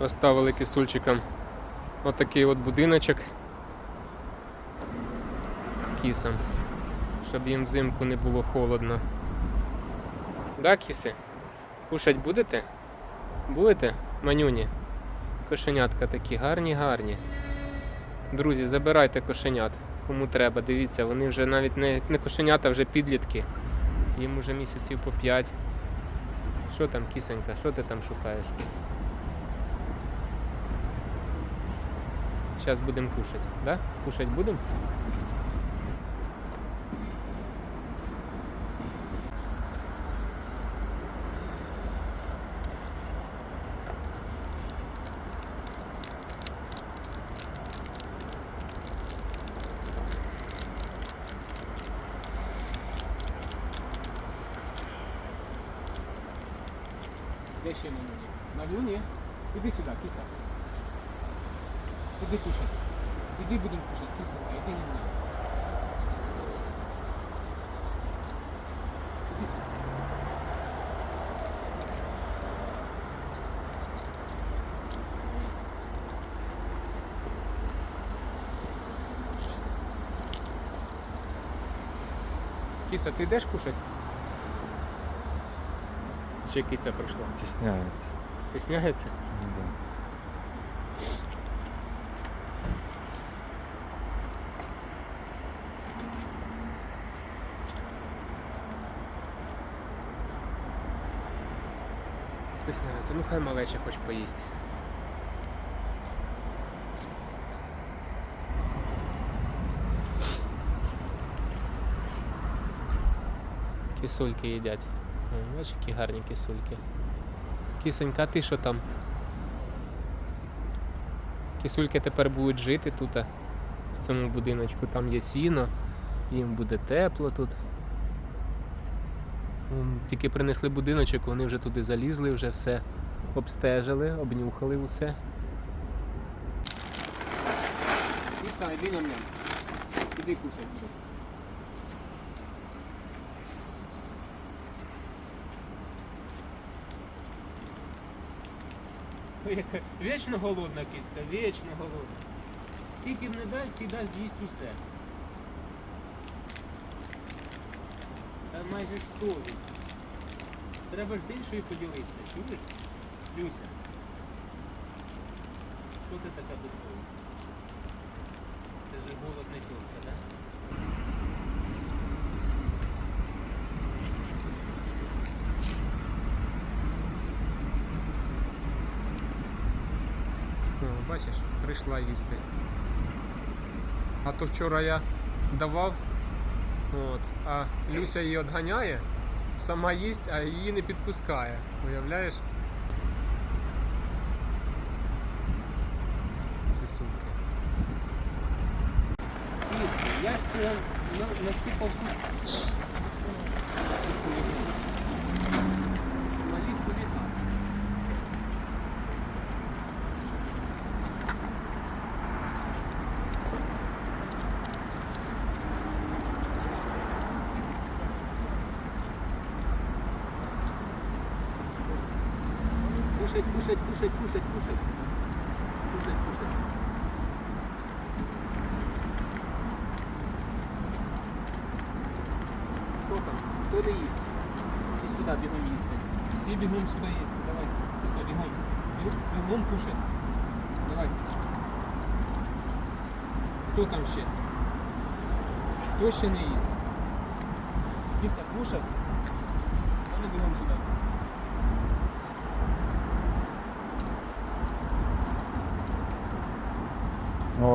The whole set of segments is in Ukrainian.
Поставили кисульчикам отакий от будиночок кісам, щоб їм взимку не було холодно. Да, кіси? Кушать будете? Будете? Манюні? Кошенятка такі гарні, гарні. Друзі, забирайте кошенят, кому треба. Дивіться, вони вже навіть не, не кошенята, а вже підлітки. Їм уже місяців по 5. Що там, кисенька, що ти там шукаєш? Сейчас будем кушать, да? Кушать будем? Де ще Манюні? Манюні? Іди сюди, киса. Іди кушать. Іди будемо кушати, кисенька, іди не мене. Іди сюди. Кіса, ти йдеш кушати? Ще киця прийшла. Стесняется. Стісняється? Да. Стісняється. Ну хай малече хоч поїсть. Кисульки їдять. Бачиш, які гарні кисульки. Кисенька, ти що там? Кисульки тепер будуть жити тут, в цьому будиночку. Там є сіно, їм буде тепло тут. Тільки принесли будиночок, вони вже туди залізли, вже все обстежили, обнюхали усе. Іса, йди ням ням. Іди кусай. Вічно голодна кицька, вічно голодна. Скільки б не дай, всі з'їсть усе. Майже совість. Треба ж з іншою поділитися, чуєш? Люся. Що ти така безсовісна? Скажи, голодна тітка, да? О, бачиш, прийшла їсти. А то вчора я давав, от, а Люся її відганяє, сама їсть, а її не підпускає. Уявляєш? Кисульки. Ліси, я ж насипав тут. Кушать, кушать, кушать, кушать, кушать. Кушать, кушать. Хто там? Хто не їсть? Всі сюди бігом їсти. Всі бігом сюди їсти. Давай. Писа, бігом. Біг- Бігом кушать. Давай. Хто там ще? Хто ще не їсть? Кіса, кушай.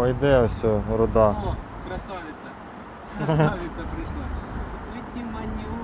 О, іде ось о, руда. О, красавиця. Красавиця прийшла. Леті маню.